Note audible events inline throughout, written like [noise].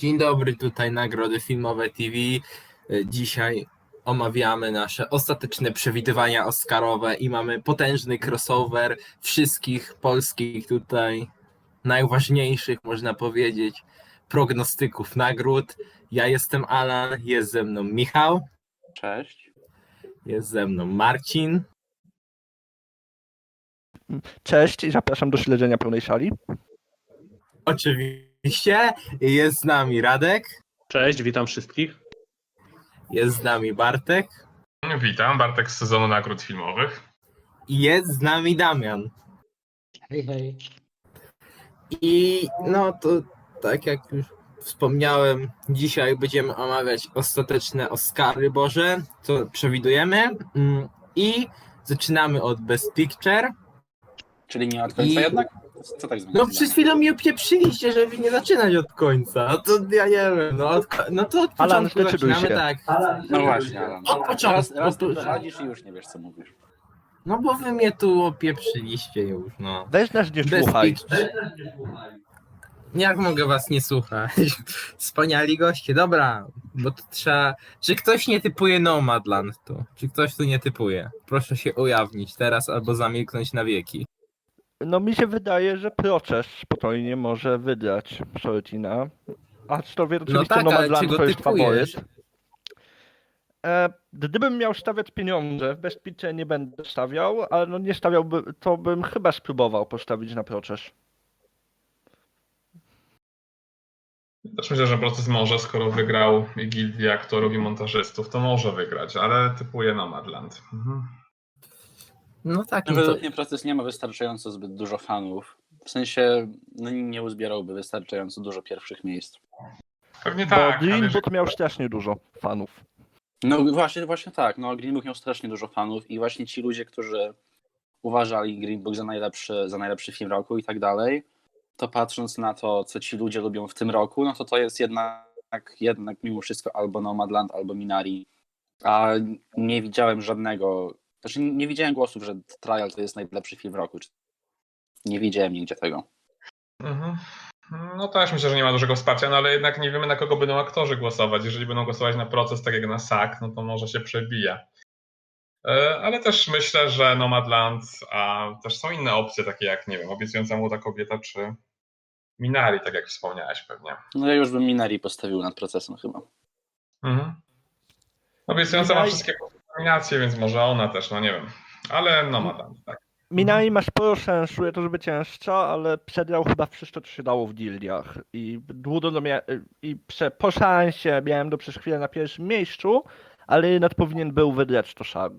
Dzień dobry, tutaj Nagrody Filmowe TV. E, Dzisiaj omawiamy nasze ostateczne przewidywania Oscarowe i mamy potężny crossover wszystkich polskich tutaj najważniejszych, można powiedzieć, prognostyków nagród. Ja jestem Alan, jest ze mną Michał, Cześć. jest ze mną Marcin Cześć i zapraszam do śledzenia pełnej szali. oczywiście, jest z nami Radek, Cześć, witam wszystkich. jest z nami Bartek Witam, Bartek z sezonu nagród filmowych. i jest z nami Damian. Hej, hej. I no to tak jak już wspomniałem, dzisiaj będziemy omawiać ostateczne Oscary Boże, co przewidujemy. Mm, I zaczynamy od Best Picture. Czyli nie od końca I- jednak? Co tak No przed chwilą mi opieprzyliście, żeby nie zaczynać od końca. No to ja nie wiem, no, od, no to od Alan, początku zaczynamy się. tak. No właśnie, Alan. Od początku. Raz, raz tu i już nie wiesz, co mówisz. No bo wy mnie tu opieprzyliście już, no. Weź nas nie słuchaj. Jak mogę was nie słuchać? [laughs] Wspaniali goście, dobra, bo to trzeba. Czy ktoś nie typuje Nomadland tu? Czy ktoś tu nie typuje? Proszę się ujawnić teraz albo zamilknąć na wieki. No mi się wydaje, że proces spokojnie może wygrać Sortina. Aczkolwiek oczywiście tak, ale Nomadland to jest faworyt. E, gdybym miał stawiać pieniądze, w Best Picture nie będę stawiał, ale no nie stawiałby, to bym chyba spróbował postawić na proces. Też myślę, że proces może, skoro wygrał Gildię Aktorów i Montażystów, to może wygrać, ale typuję Nomadland. Mhm. No tak, no Według mnie proces nie ma wystarczająco zbyt dużo fanów. W sensie no, nie uzbierałby wystarczająco dużo pierwszych miejsc. Pewnie Bo tak, ale Green jeżeli- Book miał strasznie dużo fanów. No właśnie, właśnie tak. No, Green Book miał strasznie dużo fanów i właśnie ci ludzie, którzy uważali Green Book za najlepszy, za najlepszy film roku i tak dalej, to patrząc na to, co ci ludzie lubią w tym roku, no to to jest jednak, jednak mimo wszystko albo Nomadland, albo Minari. A nie widziałem żadnego, znaczy nie widziałem głosów, że Trial to jest najlepszy film roku. Czy- Nie widziałem nigdzie tego. Mhm. No też myślę, że nie ma dużego wsparcia, no ale jednak nie wiemy na kogo będą aktorzy głosować. Jeżeli będą głosować na proces tak jak na SAK, no to może się przebija. E, Ale też myślę, że Nomadland, a też są inne opcje, takie jak, nie wiem, obiecująca młoda kobieta czy Minari, tak jak wspomniałeś pewnie. No ja już bym Minari postawił nad procesem chyba. Mhm. Obiecująca ma Minaj- nominacje, więc może ona też, no nie wiem. Ale Nomadland, tak. Minaj ma sporo sensu, jest to zwycięzca, ale przegrał chyba wszystko, co się dało w gildiach. I długo do mia- i prze- po szansie miałem do przez chwilę na pierwszym miejscu, ale jednak powinien był wygrać to szag.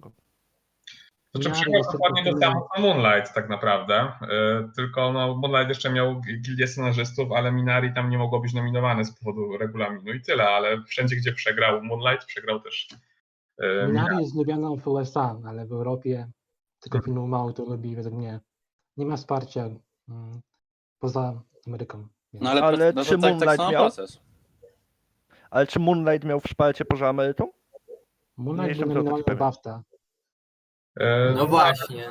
Znaczy Ja przegrał niestety dokładnie to nie- samo co Moonlight tak naprawdę. Yy, tylko no, Moonlight jeszcze miał gildię scenarzystów, ale Minari tam nie mogło być nominowane z powodu regulaminu i tyle, ale wszędzie gdzie przegrał Moonlight, przegrał też Minari. Jest lubianą w USA, ale w Europie tylko Mhm. filmu mało to lubi, według mnie. Nie ma wsparcia mm, poza Ameryką. No ale, Ale no czy tak, tak Moonlight samo miał? proces. Ale czy Moonlight miał wsparcie poza Ameryką? Moonlight był nominowany do BAFTA. Yy, no właśnie.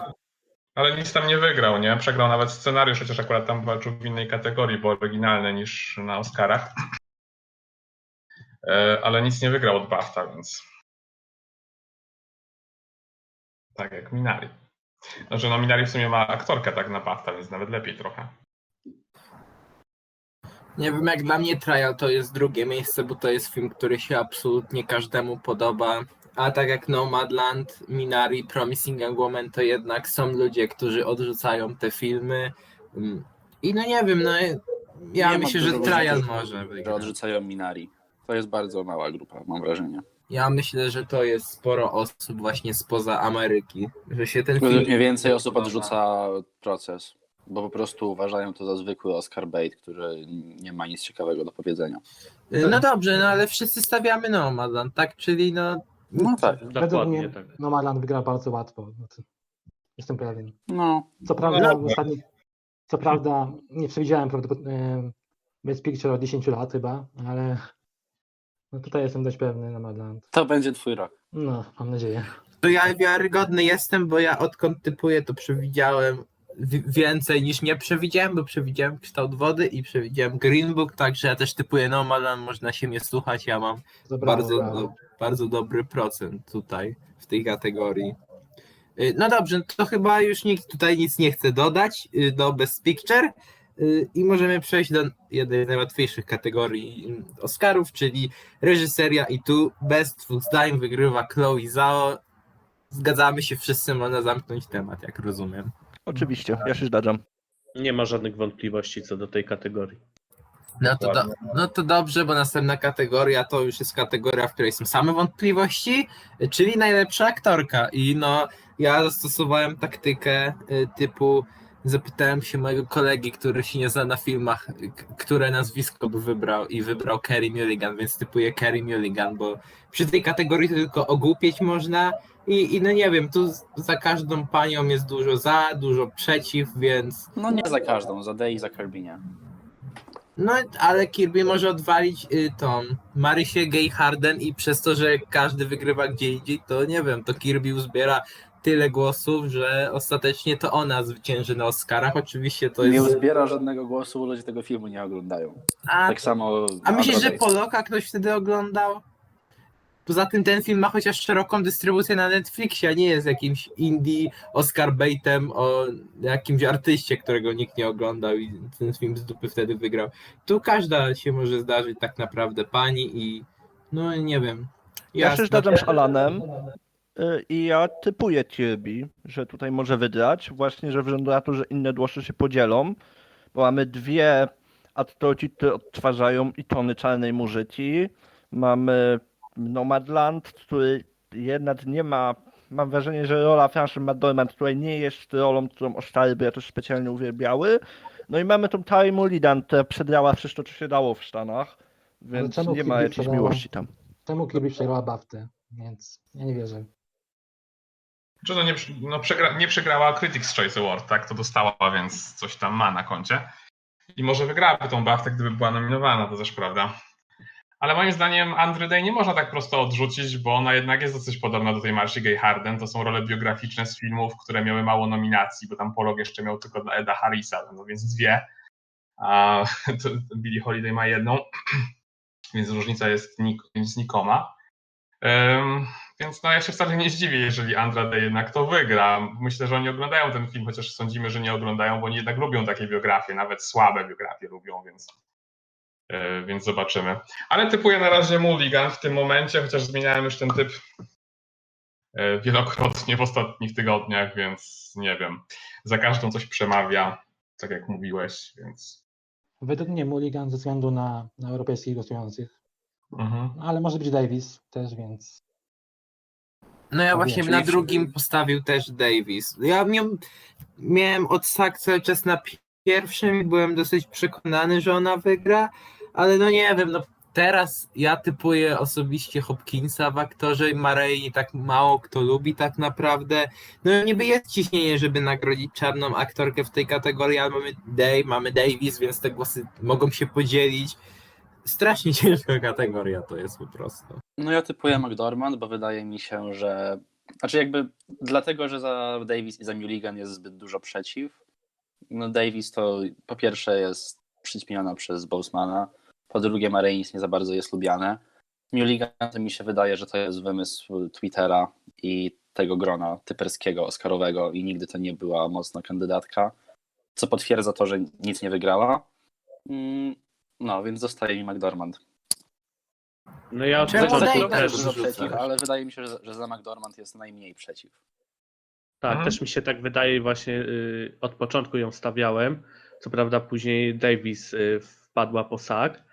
Ale nic tam nie wygrał, nie? Przegrał nawet scenariusz, chociaż akurat tam walczył w innej kategorii, bo oryginalne niż na Oscarach. Yy, ale nic nie wygrał od BAFTA, więc tak jak Minari. Znaczy no Minari w sumie ma aktorkę tak na BAFTA, więc nawet lepiej trochę. Nie wiem, jak dla mnie Trial to jest drugie miejsce, bo to jest film, który się absolutnie każdemu podoba. A tak jak Nomadland, Minari, Promising Young Woman, to jednak są ludzie, którzy odrzucają te filmy. Mm, I no nie wiem, no ja Nie myślę, że Trial może Że odrzucają Minari. To jest bardzo mała grupa, mam wrażenie. Ja myślę, że to jest sporo osób właśnie spoza Ameryki, że się ten Według film... mnie więcej osób odrzuca proces, bo po prostu uważają to za zwykły Oscar bait, który nie ma nic ciekawego do powiedzenia. No dobrze, no ale wszyscy stawiamy Nomadland, tak? Czyli no... No tak. Według Dokładnie mnie tak. Nomadland wygra bardzo łatwo. No to Jestem pewien. No, Co prawda, No. w ostatnich, co prawda nie przewidziałem prawdopodobnie e, Best Picture od 10 lat chyba, ale no tutaj jestem dość pewny Nomadland. to będzie twój rok. No, mam nadzieję. To ja wiarygodny jestem, bo ja odkąd typuję, to przewidziałem wi- więcej niż nie przewidziałem, bo przewidziałem kształt wody i przewidziałem Green Book, także ja też typuję Nomadland, można się mnie słuchać, ja mam Dobra, bardzo, dobra. do, bardzo dobry procent tutaj w tej kategorii. Y, No dobrze, to chyba już nikt tutaj nic nie chce dodać y, do Best Picture i możemy przejść do jednej z najłatwiejszych kategorii Oscarów, czyli reżyseria i tu Best dwóch zdań wygrywa Chloe Zhao. Zgadzamy się wszyscy, można zamknąć temat, jak rozumiem. Oczywiście, ja się zgadzam. Nie ma żadnych wątpliwości co do tej kategorii. No to, do, no to dobrze, bo następna kategoria to już jest kategoria, w której są same wątpliwości, czyli najlepsza aktorka. I no, ja zastosowałem taktykę y, typu zapytałem się mojego kolegi, który się nie zna na filmach, które nazwisko by wybrał i wybrał Kerry Mulligan, więc typuję Kerry Mulligan, bo przy tej kategorii to tylko ogłupieć można i, i no nie wiem, tu za każdą panią jest dużo za, dużo przeciw, więc No nie za każdą, za Day i za Kirby nie. No, ale Kirby może odwalić y, tą Marysię Gay Harden i przez to, że każdy wygrywa gdzie indziej, to nie wiem, to Kirby uzbiera tyle głosów, że ostatecznie to ona zwycięży na Oscarach. Oczywiście to Nie jest... uzbiera żadnego głosu, bo ludzie tego filmu nie oglądają. A, Tak samo. a myślisz, że. Poloka ktoś wtedy oglądał? Poza tym ten film ma chociaż szeroką dystrybucję na Netflixie, a nie jest jakimś indie Oscar baitem o jakimś artyście, którego nikt nie oglądał i ten film z dupy wtedy wygrał. Tu każda się może zdarzyć tak naprawdę pani i no nie wiem. Ja się zgadzam z Alanem i ja typuję Kirby, że tutaj może wygrać, właśnie ze względu na to, że inne głosy się podzielą, bo mamy dwie aktorki, które odtwarzają ikony czarnej muzyki, mamy Nomadland, który jednak nie ma, mam wrażenie, że rola Frances McDormand tutaj nie jest rolą, którą Oscary by jakoś specjalnie uwielbiały, no i mamy tą Tari Mulligan, która przegrała wszystko, co się dało w Stanach, więc nie ma jakiejś miłości tam. Czemu Kirby przegrała Baftę? Więc ja nie wierzę. Czy no nie, no przegra, nie przegrała Critics' Choice Award, tak? To dostała, więc coś tam ma na koncie. I może wygrałaby tą Baftę, gdyby była nominowana, to też prawda. Ale moim zdaniem Andrew Day nie można tak prosto odrzucić, bo ona jednak jest dosyć podobna do tej Marcy Gay Harden. To są role biograficzne z filmów, które miały mało nominacji, bo tam Polog jeszcze miał tylko dla Eda Harrisa, no więc dwie. A [laughs] Billie Holiday ma jedną, [clears throat] więc różnica jest nik, znikoma. Ym, więc no ja się wcale nie zdziwię, jeżeli Andra Day jednak to wygra. Myślę, że oni oglądają ten film, chociaż sądzimy, że nie oglądają, bo oni jednak lubią takie biografie, nawet słabe biografie lubią, więc, yy, więc zobaczymy. Ale typuję na razie Mulligan w tym momencie, chociaż zmieniałem już ten typ yy, wielokrotnie w ostatnich tygodniach, więc nie wiem. Za każdą coś przemawia, tak jak mówiłeś, więc. Według mnie Mulligan ze względu na, na europejskich głosujących, Mhm. ale może być Davis też, więc No ja właśnie na drugim postawił też Davis. Ja miałem, miałem od Sak cały czas na pierwszym i byłem dosyć przekonany, że ona wygra, ale no nie wiem, no teraz ja typuję osobiście Hopkinsa w aktorze i Marei tak mało kto lubi tak naprawdę. No niby jest ciśnienie, żeby nagrodzić czarną aktorkę w tej kategorii, ale mamy Day, mamy Davis, więc te głosy mogą się podzielić. Strasznie ciężka kategoria to jest po prostu. No ja typuję McDormand, bo wydaje mi się, że. Znaczy jakby dlatego, że za Davis i za Mulligan jest zbyt dużo przeciw. No Davis to po pierwsze jest przyćmiona przez Bosemana, po drugie Mareins nie za bardzo jest lubiane. Mulligan to mi się wydaje, że to jest wymysł Twittera i tego grona typerskiego, oscarowego i nigdy to nie była mocna kandydatka, co potwierdza to, że nic nie wygrała. No, więc zostaje mi McDormand. No ja od Czemu Za, za Dave początku chwilę też dużo przeciw, ale wydaje mi się, że, że za McDormand jest najmniej przeciw. tak, Mhm. też mi się tak wydaje właśnie y, od początku ją stawiałem. Co prawda później Davis y, wpadła po sak,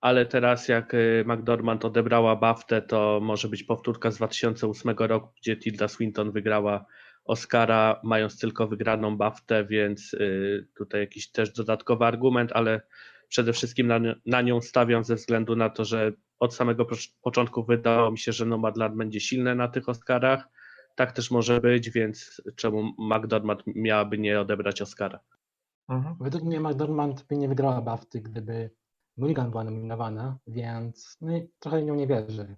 ale teraz jak y, McDormand odebrała Baftę, to może być powtórka z 2008 roku, gdzie Tilda Swinton wygrała Oscara, mając tylko wygraną Baftę, więc y, tutaj jakiś też dodatkowy argument, ale przede wszystkim na, na nią stawiam ze względu na to, że od samego poc- początku wydało mi się, że Nomadland będzie silne na tych Oscarach. Tak też może być, więc czemu McDormand miałaby nie odebrać Oscara? Mhm. według mnie McDormand by nie wygrała Bafty, gdyby Mulligan była nominowana, więc no trochę nią nie wierzę.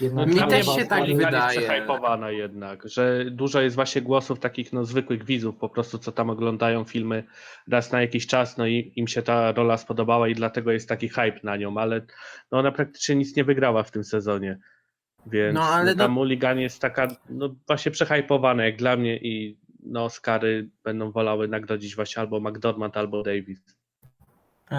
Jednak Mi też się tak wydaje. jest przehypowana jednak, że dużo jest właśnie głosów takich no, zwykłych widzów po prostu, co tam oglądają filmy raz na jakiś czas, no i im się ta rola spodobała i dlatego jest taki hype na nią, ale no, ona praktycznie nic nie wygrała w tym sezonie. Więc No, ale ta no- Mulligan jest taka no, właśnie przehypowana jak dla mnie i no, Oscary będą wolały nagrodzić właśnie albo McDormand, albo Davis.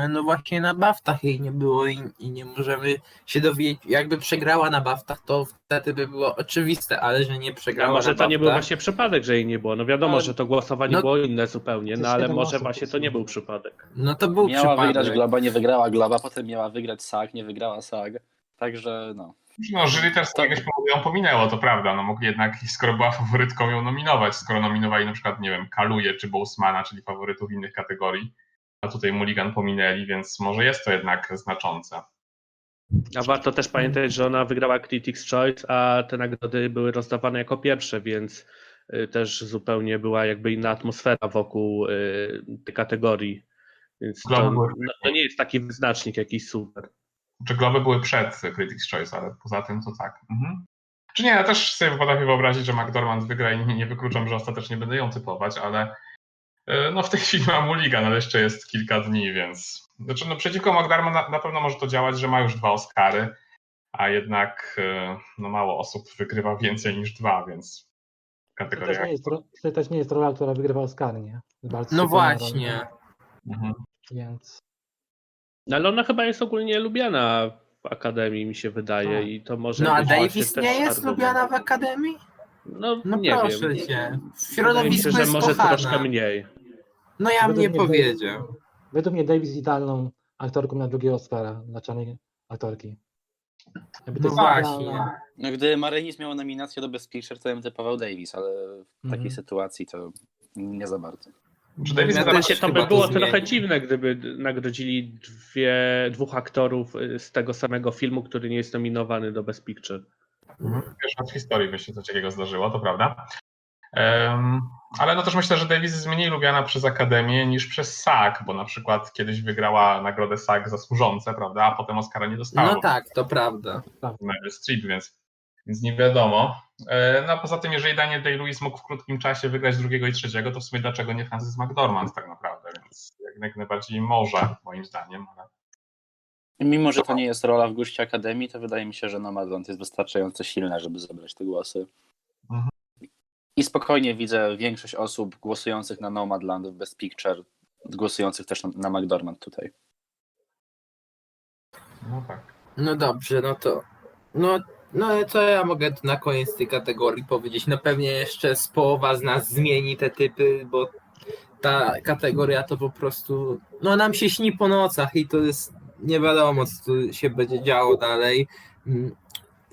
No właśnie na baftach jej nie było i, i nie możemy się dowiedzieć. Jakby przegrała na baftach, to wtedy by było oczywiste, ale że nie A przegrała może na to nie był właśnie przypadek, że jej nie było. No wiadomo, Ale- że to głosowanie no- było inne zupełnie, no ale może właśnie to nie był przypadek. No to był Miała przypadek. wygrać Globa, nie wygrała Globa, potem miała wygrać SAG, nie wygrała SAG. Także no. No, jury też z jakiegoś powodu ją pominęło, to prawda. No mogli jednak, skoro była faworytką, ją nominować. Skoro nominowali na przykład, nie wiem, Kaluje czy Bousmana, czyli faworytów innych kategorii, a tutaj Mulligan pominęli, więc może jest to jednak znaczące. A warto też pamiętać, że ona wygrała Critics' Choice, a te nagrody były rozdawane jako pierwsze, więc y, też zupełnie była jakby inna atmosfera wokół y, tej kategorii. Więc to, no, to nie jest taki wyznacznik jakiś super. Czy Globy były przed Critics' Choice, ale poza tym to tak. Mhm. Czy nie, ja też sobie potrafię wyobrazić, że McDormand wygra i nie, wykluczam, że ostatecznie będę ją typować, ale no w tej chwili ma Mulligan, ale jeszcze jest kilka dni, więc... Znaczy, no przeciwko McDormand na, na pewno może to działać, że ma już dwa Oscary, a jednak e, no mało osób wygrywa więcej niż dwa, więc To też, kategoria... nie jest, to też nie jest rola, która wygrywa Oscar, nie? Bardzo No właśnie. Mhm. Więc No, ale ona chyba jest ogólnie lubiana w Akademii, mi się wydaje, Tak. i to może No a Davis nie jest argument. lubiana w Akademii? No, No nie proszę wiem. cię. W środowisku że jest może kochana. troszkę mniej. No ja bym nie powiedział. według mnie Davis idealną aktorką na drugiego Oscara dla czarnej aktorki. Jakby to No jest właśnie. idealna- no gdy Marenis miał nominację do Best Picture, to ja bym typował Davis, ale w takiej Mhm. sytuacji to nie za bardzo. Davis Ja też Znaczy, to by było zmieni. trochę dziwne, gdyby nagrodzili dwie, dwóch aktorów y, z tego samego filmu, który nie jest nominowany do Best Picture. Pierwsza w historii by się coś takiego zdarzyło, to prawda. Ale no też myślę, że Davis jest mniej lubiana przez Akademię niż przez SAG, bo na przykład kiedyś wygrała nagrodę SAG za służące, prawda, a potem Oscara nie dostała. No tak, to prawda. Meryl Streep, więc, więc nie wiadomo. E, No a poza tym, jeżeli Daniel Day-Lewis mógł w krótkim czasie wygrać drugiego i trzeciego, to w sumie dlaczego nie Francis McDormand tak naprawdę, więc jak, najbardziej może, moim zdaniem. Ale... Mimo, że to nie jest rola w guście Akademii, to wydaje mi się, że Nomadland jest wystarczająco silna, żeby zebrać te głosy. Mhm. I spokojnie widzę większość osób głosujących na Nomadland w Best Picture, głosujących też na, na McDormand tutaj. No tak. No dobrze, no to. No, no co ja mogę tu na koniec tej kategorii powiedzieć? No pewnie jeszcze z połowa z nas zmieni te typy, bo ta kategoria to po prostu. No nam się śni po nocach i to jest nie wiadomo, co tu się będzie działo dalej.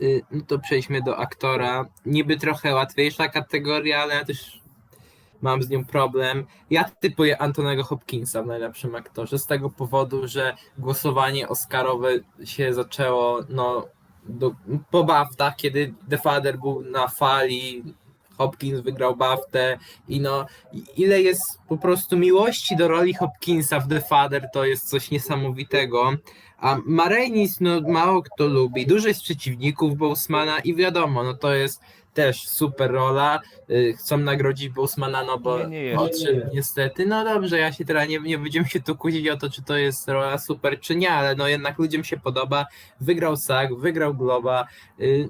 Y, No to przejdźmy do aktora. Niby trochę łatwiejsza kategoria, ale ja też mam z nią problem. Ja typuję Antonego Hopkinsa w najlepszym aktorze z tego powodu, że głosowanie Oscarowe się zaczęło no, do, po BAFTach, kiedy The Father był na fali, Hopkins wygrał BAFTę i no ile jest po prostu miłości do roli Hopkinsa w The Father, to jest coś niesamowitego. A Marenis, no mało kto lubi, dużo jest przeciwników Bousmana i wiadomo, no to jest też super rola. Y, Chcą nagrodzić Bousmana, no bo Nie, nie jest. o czym niestety. No dobrze, ja się teraz nie, nie będziemy się tu kłócić o to, czy to jest rola super, czy nie, ale no jednak ludziom się podoba. Wygrał SAG, wygrał Globa. Y,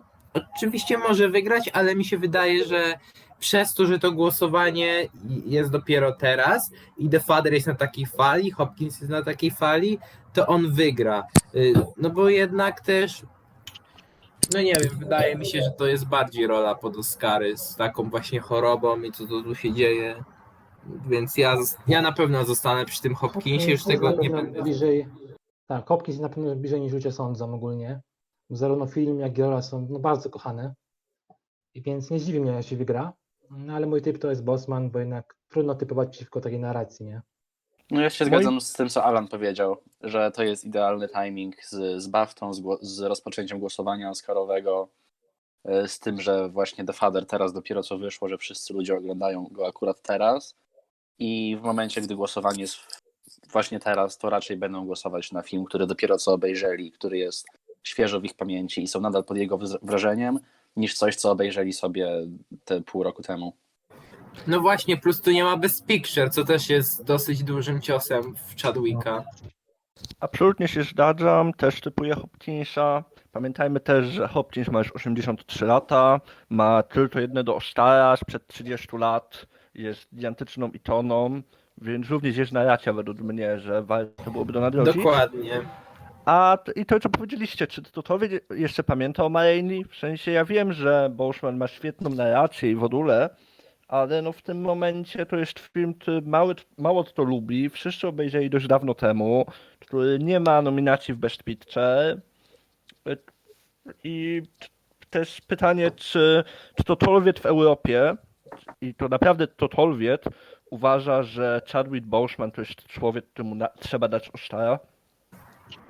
oczywiście może wygrać, ale mi się wydaje, że przez to, że to głosowanie jest dopiero teraz i The Father jest na takiej fali, Hopkins jest na takiej fali, to on wygra. Y, no bo jednak też no nie wiem, wydaje mi się, że to jest bardziej rola pod Oscary z taką właśnie chorobą i co to tu się dzieje. Więc ja, ja na pewno zostanę przy tym Hopkinsie, już tego nie będę. Bliżej, tak, Hopkins jest na pewno bliżej niż ludzie sądzą ogólnie. Zarówno film, jak i rola są no, bardzo kochane. I więc nie dziwi mnie, jeśli wygra. No, ale mój typ to jest Bosman, bo jednak trudno typować przeciwko takiej narracji, nie? No ja się Moi- zgadzam z tym, co Alan powiedział, że to jest idealny timing z, z BAFTą, z, z rozpoczęciem głosowania Oscarowego, e, z tym, że właśnie The Father teraz dopiero co wyszło, że wszyscy ludzie oglądają go akurat teraz i w momencie, gdy głosowanie jest właśnie teraz, to raczej będą głosować na film, który dopiero co obejrzeli, który jest świeżo w ich pamięci i są nadal pod jego wrażeniem, niż coś, co obejrzeli sobie te pół roku temu. No właśnie, plus tu nie ma Best Picture, co też jest dosyć dużym ciosem w Chadwicka. Absolutnie się zgadzam, też typuję Hopkinsa. Pamiętajmy też, że Hopkins ma już 83 lata, ma tylko jednego Oscara sprzed 30 lat, jest gigantyczną itoną, więc również jest narracja według mnie, że warto byłoby do nadrobić. Dokładnie. A i to, co powiedzieliście, czy to, to wie- jeszcze pamięta o Mareni? W sensie ja wiem, że Boschman ma świetną narrację i w ogóle, ale no w tym momencie to jest film, który mały, mało kto lubi, wszyscy obejrzeli dość dawno temu, który nie ma nominacji w Best Picture. I też pytanie, czy, czy to Tolwiet w Europie, i to naprawdę to Tolwiet uważa, że Chadwick Boseman to jest człowiek, któremu na, trzeba dać Oscara?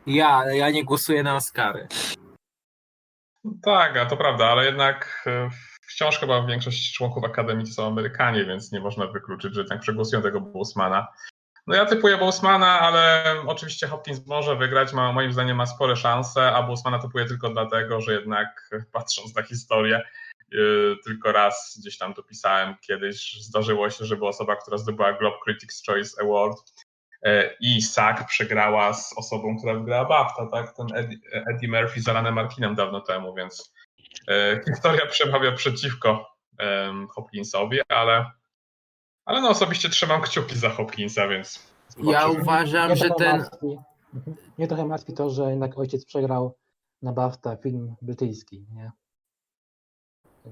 Ja, ja nie głosuję na Oscary. Tak, a to prawda, ale jednak e, wciąż chyba większość członków Akademii to są Amerykanie, więc nie można wykluczyć, że jednak przegłosują tego Bosmana. No ja typuję Bosmana, ale oczywiście Hopkins może wygrać, ma, moim zdaniem ma spore szanse, a Bosmana typuję tylko dlatego, że jednak patrząc na historię, e, tylko raz gdzieś tam dopisałem kiedyś, zdarzyło się, żeby osoba, która zdobyła Globe Critics Choice Award i SAG przegrała z osobą, która wygrała BAFTA, tak? Ten Eddie, Eddie Murphy z Alanem Markinem dawno temu, więc e, historia przemawia przeciwko Hopkinsowi, ale, ale no osobiście trzymam kciuki za Hopkinsa, więc Ja zobaczymy. uważam, Mnie że ten. Martwi, Mhm. mnie trochę martwi to, że jednak ojciec przegrał na BAFTA film brytyjski, nie?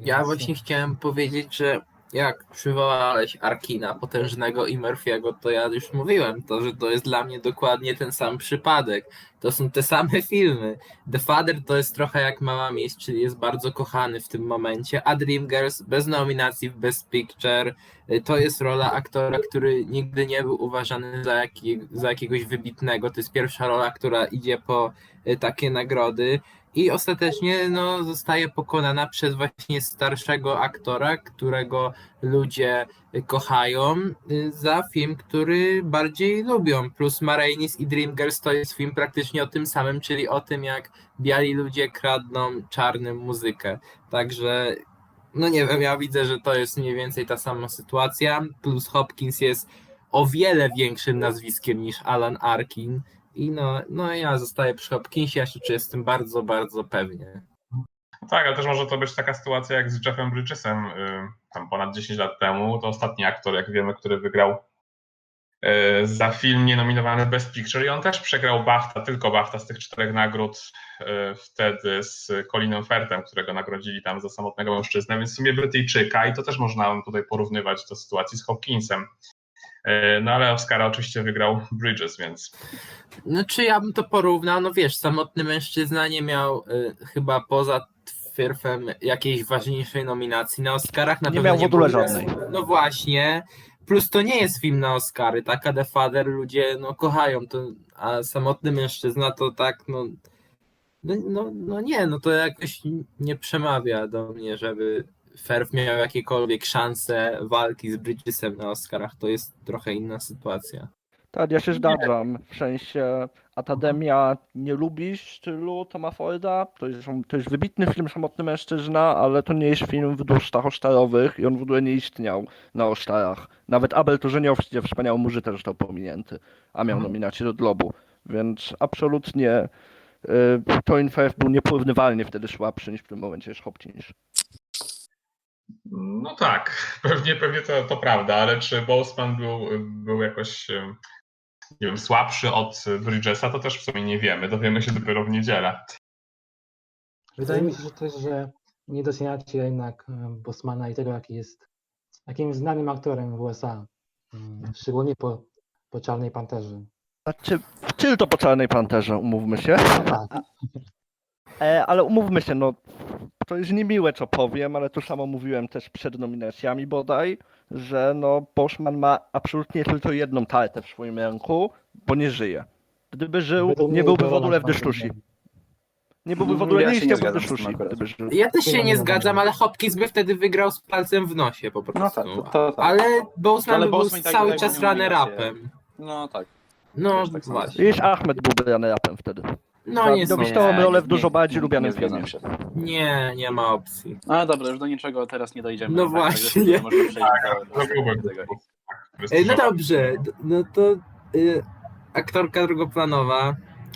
Ja właśnie chciałem powiedzieć, że jak przywołałeś Arkina potężnego i Murphy'ego, to ja już mówiłem to, że to jest dla mnie dokładnie ten sam przypadek. To są te same [laughs] filmy. The Father to jest trochę jak Mała Miejsc, czyli jest bardzo kochany w tym momencie, a Dreamgirls bez nominacji w Best Picture y, to jest rola aktora, który nigdy nie był uważany za, jaki, za jakiegoś wybitnego. To jest pierwsza rola, która idzie po y, takie nagrody. I ostatecznie no, zostaje pokonana przez właśnie starszego aktora, którego ludzie kochają y, za film, który bardziej lubią. Plus Marainis i Dreamgirls to jest film praktycznie o tym samym, czyli o tym, jak biali ludzie kradną czarnym muzykę. Także no nie wiem, ja widzę, że to jest mniej więcej ta sama sytuacja. Plus Hopkins jest o wiele większym nazwiskiem niż Alan Arkin. I no, no ja zostaję przy Hopkinsie, ja się czuję z tym bardzo, bardzo pewnie. Tak, ale też może to być taka sytuacja jak z Jeffem Bridgesem y, tam ponad 10 lat temu. To ostatni aktor, jak wiemy, który wygrał y, za film nienominowany Best Picture i on też przegrał BAFTA, tylko BAFTA z tych czterech nagród y, wtedy z Colinem Firthem, którego nagrodzili tam za samotnego mężczyznę, więc w sumie Brytyjczyka i to też można tutaj porównywać do sytuacji z Hopkinsem. Y, No ale Oscara oczywiście wygrał Bridges, więc No czy ja bym to porównał? No wiesz, samotny mężczyzna nie miał y, chyba poza Firfem jakiejś ważniejszej nominacji na Oscarach. Na Nie pewno miał w ogóle żadnej. No właśnie. Plus to nie jest film na Oscary, tak? A The Father ludzie no, kochają to, a samotny mężczyzna to tak, no, no, no, no nie, no to jakoś nie przemawia do mnie, żeby Ferf miał jakiekolwiek szanse walki z Bridgesem na Oscarach. To jest trochę inna sytuacja. Tak, ja się zgadzam. W sensie Akademia nie lubi stylu Toma Forda. To jest, to jest wybitny film Samotny Mężczyzna, ale to nie jest film w dusztach Oscarowych i on w ogóle nie istniał na Oscarach. Nawet Abel Turzeniow, gdzie wspaniały muzyka został pominięty, a miał Mhm. nominację do Globu. Więc absolutnie y, Firth był nieporównywalnie wtedy słabszy niż w tym momencie jest Hopkins. No tak, [laughs] pewnie, pewnie to, to prawda, ale czy Boseman był, był jakoś nie wiem, słabszy od Bridgesa, to też w sumie nie wiemy. Dowiemy się dopiero w niedzielę. Wydaje mi się że też, że nie doceniacie jednak Bosmana i tego, jaki jest jakim znanym aktorem w USA. Mm, Szczególnie po, po Czarnej Panterze. Znaczy, tylko po Czarnej Panterze, umówmy się. Tak, [laughs] E, ale umówmy się, no to jest niemiłe, co powiem, ale to samo mówiłem też przed nominacjami bodaj, że no Boschman ma absolutnie tylko jedną tartę w swoim ręku, bo nie żyje. Gdyby żył, nie byłby w ogóle w dyskusji. Nie byłby w ogóle, ja nie w dyskusji, akurat. gdyby żył. Ja też się Nie zgadzam, ale Hopkins by wtedy wygrał z palcem w nosie po prostu. No tak, to, to tak. Ale Boseman Ale by był tak cały czas runner-upem. No tak. No tak właśnie. Wiesz, Ahmed byłby runner-upem wtedy. No Tak, nie to nie, rolę w dużo bardziej nie, lubianym filmie. się. Nie, nie ma opcji. Ale dobra, już do niczego teraz nie dojdziemy. No tak, właśnie. Także przejść do, do tego. E, No dobrze, d- no to y, aktorka drugoplanowa.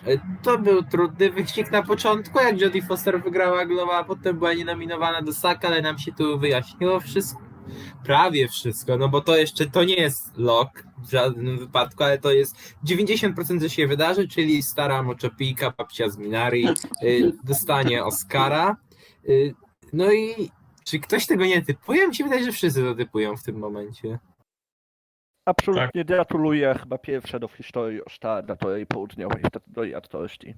Y, to był trudny wyścig na początku, jak Jodie Foster wygrała Globa, a potem była nienominowana do Saka, ale nam się tu wyjaśniło wszystko. Prawie wszystko, no bo to jeszcze to nie jest lock w żadnym wypadku, ale to jest 90% że się wydarzy, czyli stara moczopijka, babcia z Minari y, dostanie Oscara. Y, no i czy ktoś tego nie typuje? Mi się wydaje, że wszyscy to typują w tym momencie. Absolutnie gratuluję chyba pierwsze do w historii Oscara do tej południowej aktorści.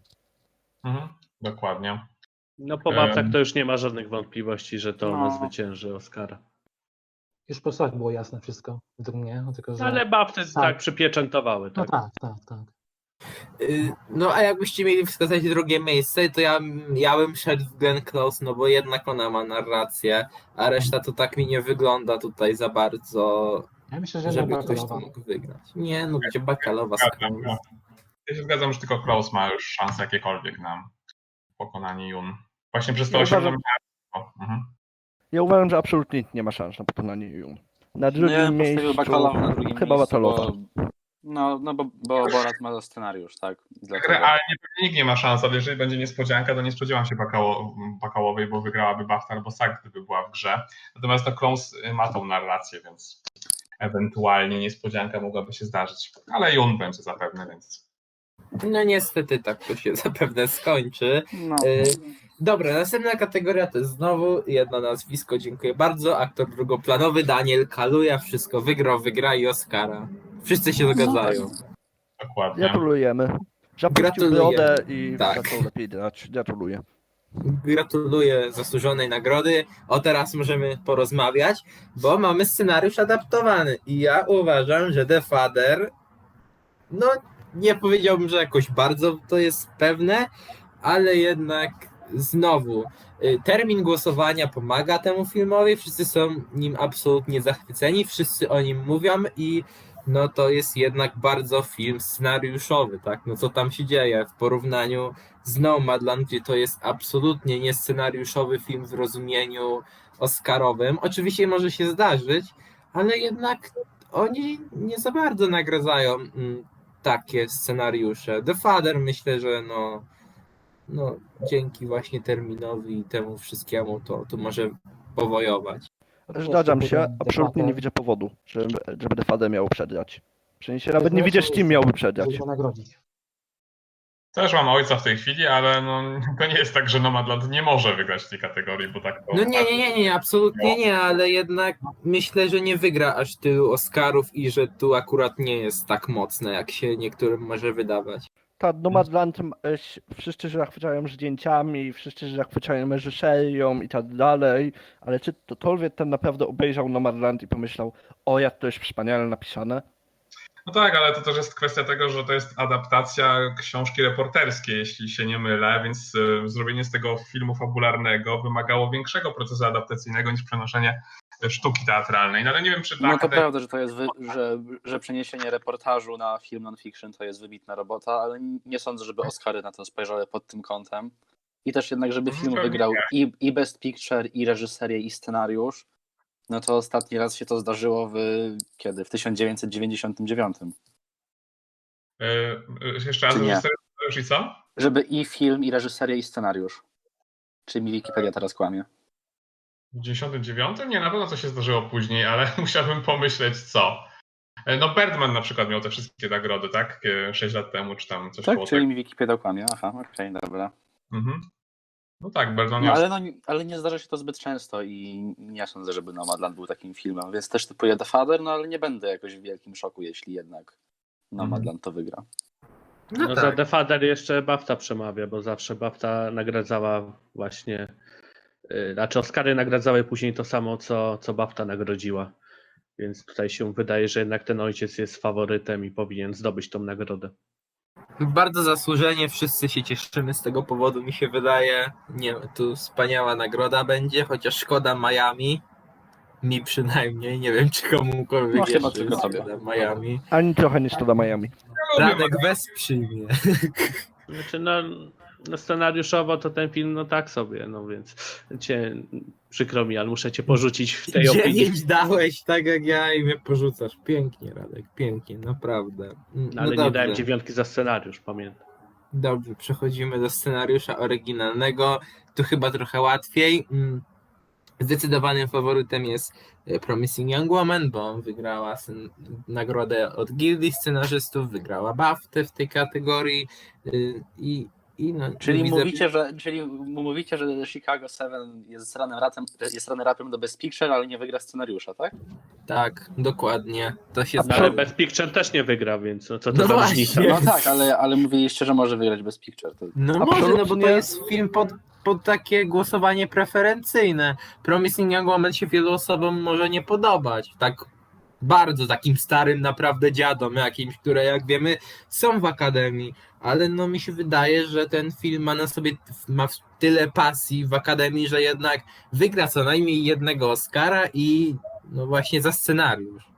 Mhm, dokładnie. No po babcach to już nie ma żadnych wątpliwości, że to ona No. zwycięży Oscara. Już po słach było jasne wszystko, według mnie, no tylko że... Ale babty Tak. tak przypieczętowały, No tak? tak, tak, tak. Y, No a jakbyście mieli wskazać drugie miejsce, to ja, ja bym szedł w Glenn Close, no bo jednak ona ma narrację, a reszta to tak mi nie wygląda tutaj za bardzo, Ja myślę, że żeby żeby ktoś to mógł wygrać. Nie, no gdzie Bakalowa Zgadzam, no. Ja się zgadzam, że tylko Klaus ma już szansę jakiekolwiek na pokonanie Jun. Właśnie przez to Ja osiągnął uważam- mhm. Ja uważam, że absolutnie nikt nie ma szans na pokonanie Jun. Na No drugim ja miejscu na drugim chyba miejscu, Batalowa. bo, no, no bo, bo Borat ma scenariusz, tak? Dlatego. Realnie pewnie nikt nie ma szans, ale jeżeli będzie niespodzianka, to nie spodziewam się Bakało, Bakałowej, bo wygrałaby BAFTA albo SAG, gdyby była w grze. Natomiast to Klaus ma tą narrację, więc ewentualnie niespodzianka mogłaby się zdarzyć. Ale Jun będzie zapewne, więc No niestety tak to się [laughs] zapewne skończy. No. Y, Dobra, następna kategoria to jest znowu jedno nazwisko, dziękuję bardzo. Aktor drugoplanowy Daniel Kaluja, wszystko wygrał, wygra i Oscara. Wszyscy się zgadzają. dokładnie. Gratulujemy. Zapuścił brodę i Tak. zaczął lepiej grać. Gratuluję. Gratuluję zasłużonej nagrody. O teraz możemy porozmawiać, bo mamy scenariusz adaptowany i ja uważam, że The Father, no nie powiedziałbym, że jakoś bardzo to jest pewne, ale jednak znowu y, termin głosowania pomaga temu filmowi, wszyscy są nim absolutnie zachwyceni, wszyscy o nim mówią i no to jest jednak bardzo film scenariuszowy, tak? No co tam się dzieje w porównaniu z Nomadland, gdzie to jest absolutnie niescenariuszowy film w rozumieniu oscarowym. Oczywiście może się zdarzyć, ale jednak oni nie za bardzo nagradzają mm, takie scenariusze. The Father myślę, że no, no dzięki właśnie terminowi i temu wszystkiemu to, to może powojować. Zgadzam się, absolutnie nie Defader, widzę powodu, żeby, żeby DFAD miał przegrać. W sensie nawet nie widzę, z kim miałby nagrodzić. Też mam ojca w tej chwili, ale no, to nie jest tak, że Nomadland nie może wygrać w tej kategorii, bo tak to... No nie, nie, nie, nie, absolutnie nie, ale jednak myślę, że nie wygra aż tylu Oscarów i że tu akurat nie jest tak mocne, jak się niektórym może wydawać. Ta Nomadland, e, wszyscy się zachwycają zdjęciami, wszyscy się zachwycają reżyserią i tak dalej, ale czy ktokolwiek ten naprawdę obejrzał Nomadland i pomyślał, o jak to jest wspaniale napisane? No tak, ale to też jest kwestia tego, że to jest adaptacja książki reporterskiej, jeśli się nie mylę, więc y, zrobienie z tego filmu fabularnego wymagało większego procesu adaptacyjnego niż przenoszenie sztuki teatralnej. No ale nie wiem, czy dla No to akademii- prawda, że to jest, wy, że, że przeniesienie reportażu na film non-fiction to jest wybitna robota, ale nie sądzę, żeby Oscary na to spojrzały pod tym kątem. I też jednak, żeby film Pewnie wygrał i, i Best Picture, i reżyserię, i scenariusz, no to ostatni raz się to zdarzyło w kiedy? W 1999. Y, y, Jeszcze raz, Czy nie? reżyser już i co? Żeby i film, i reżyserię, i scenariusz. Czy mi Wikipedia teraz kłamie? W 99? Nie, na pewno to się zdarzyło później, ale [laughs] musiałbym pomyśleć co. Y, No Birdman na przykład miał te wszystkie nagrody, tak? 6 lat temu, czy tam coś Tak, koło czyli tego. mi Wikipedia kłamie. Aha, okej, dobra. Mhm. No tak, Birdman No, miał ale, no, ale nie zdarza się to zbyt często i nie sądzę, żeby Nomadland był takim filmem, więc też typuję The Father, no ale nie będę jakoś w wielkim szoku, jeśli jednak Nomadland to wygra. No, No za tak. The Father jeszcze BAFTA przemawia, bo zawsze BAFTA nagradzała właśnie, znaczy Oscary nagradzały później to samo, co, co BAFTA nagrodziła. Więc tutaj się wydaje, że jednak ten ojciec jest faworytem i powinien zdobyć tą nagrodę. Bardzo zasłużenie, wszyscy się cieszymy z tego powodu, mi się wydaje. Nie, tu wspaniała nagroda będzie, chociaż szkoda Miami. Mi przynajmniej, nie wiem czy komukolwiek No, jeszcze tylko jest szkoda Miami. Ani trochę nie szkoda Miami. Radek wesprzyj mnie. Znaczy, no, no scenariuszowo to ten film, no tak sobie, no więc cię, przykro mi, ale muszę cię porzucić w tej opinii. Dziewięć dałeś, tak jak ja i mnie porzucasz. Pięknie, Radek, pięknie, naprawdę. Mm, No, ale nie dobrze. dałem dziewiątki za scenariusz, pamiętam. Dobrze, przechodzimy do scenariusza oryginalnego. Tu chyba trochę łatwiej. Mm, Zdecydowanym faworytem jest e, Promising Young Woman, bo wygrała nagrodę od Gildii Scenarzystów, wygrała BAFTę w tej kategorii y, i, i no, Czyli widzę- mówicie, że, czyli mówicie, że Chicago 7 jest runner-upem, jest runner-upem do Best Picture, ale nie wygra scenariusza, tak? Tak, dokładnie. To się No, ale. Best Picture też nie wygra, więc no, co to No za właśnie. różnica? No tak, ale, ale mówiliście, że może wygrać Best Picture. To... No może, no bo to jest film pod, pod takie głosowanie preferencyjne. Promising Young Woman się wielu osobom może nie podobać. Tak bardzo takim starym naprawdę dziadom jakimś, które jak wiemy są w akademii, ale no mi się wydaje, że ten film ma na sobie ma tyle pasji w akademii, że jednak wygra co najmniej jednego Oscara i no właśnie za scenariusz.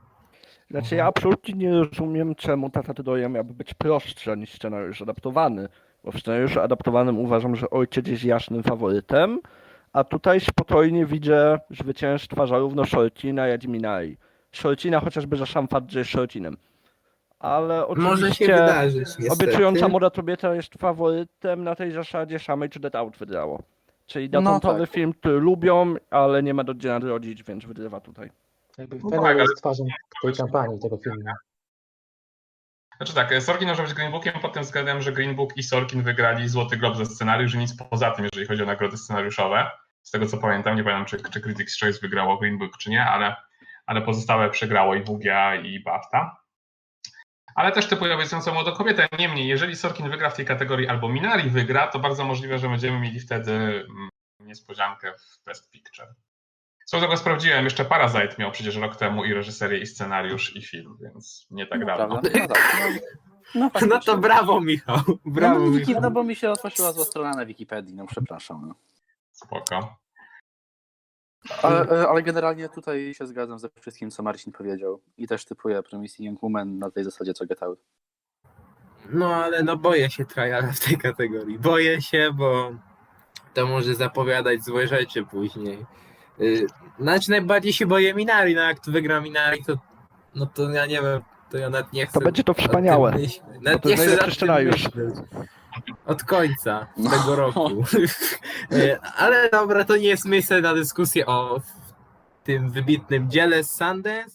Znaczy ja absolutnie nie rozumiem, czemu ta kategoria miałaby być prostsza niż scenariusz adaptowany. Bo w scenariuszu adaptowanym uważam, że ojciec jest jasnym faworytem, a tutaj spokojnie widzę zwycięstwa zarówno Shortina, jak i Minari. Shortina chociażby za sam fakt, że jest Shortinem. Ale Może się oczywiście wydarzyć niestety. obiecująca młoda kobieta jest faworytem na tej zasadzie samej, czy Dead Out wygrało. Czyli No gatunkowy tak. film, który lubią, ale nie ma do gdzie nadrodzić, więc wygrywa tutaj. Jakby No Fennel tak, ale- jest twarzą tej kampanii, tego filmu. Znaczy tak, Sorkin może być Green Bookiem pod tym względem, że Green Book i Sorkin wygrali Złoty Glob za scenariusz i nic poza tym, jeżeli chodzi o nagrody scenariuszowe. Z tego co pamiętam, nie pamiętam czy, czy Critics' Choice wygrało Green Book czy nie, ale, ale pozostałe przegrało i WGA i BAFTA. Ale też typuję obiecującą młodą kobietę. Niemniej, jeżeli Sorkin wygra w tej kategorii albo Minari wygra, to bardzo możliwe, że będziemy mieli wtedy mm, niespodziankę w Best Picture. Co tego sprawdziłem, jeszcze Parasite miał przecież rok temu i reżyserię, i scenariusz, i film, więc nie tak no, dawno. prawda? No, tak, no, no, [laughs] No to brawo Michał, brawo no, no, wiki, Michał. no bo mi się otworzyła zła strona na Wikipedii, no przepraszam. No. Spoko. Ale, e, ale generalnie tutaj się zgadzam ze wszystkim, co Marcin powiedział. I też typuję Promising Young Woman na tej zasadzie, co Get Out. No ale no boję się triala w tej kategorii. Boję się, bo to może zapowiadać złe rzeczy później. Yy, Znaczy najbardziej się boję Minari, no jak tu wygra Minari, to no to ja nie wiem, to ja nawet nie chcę. będzie to o tym wspaniałe. myśleć. Nawet to nie jest chcę najlepszy Od końca No. tego roku. Yy, [laughs] ale dobra, to nie jest miejsce na dyskusję o tym wybitnym dziele z Sundance.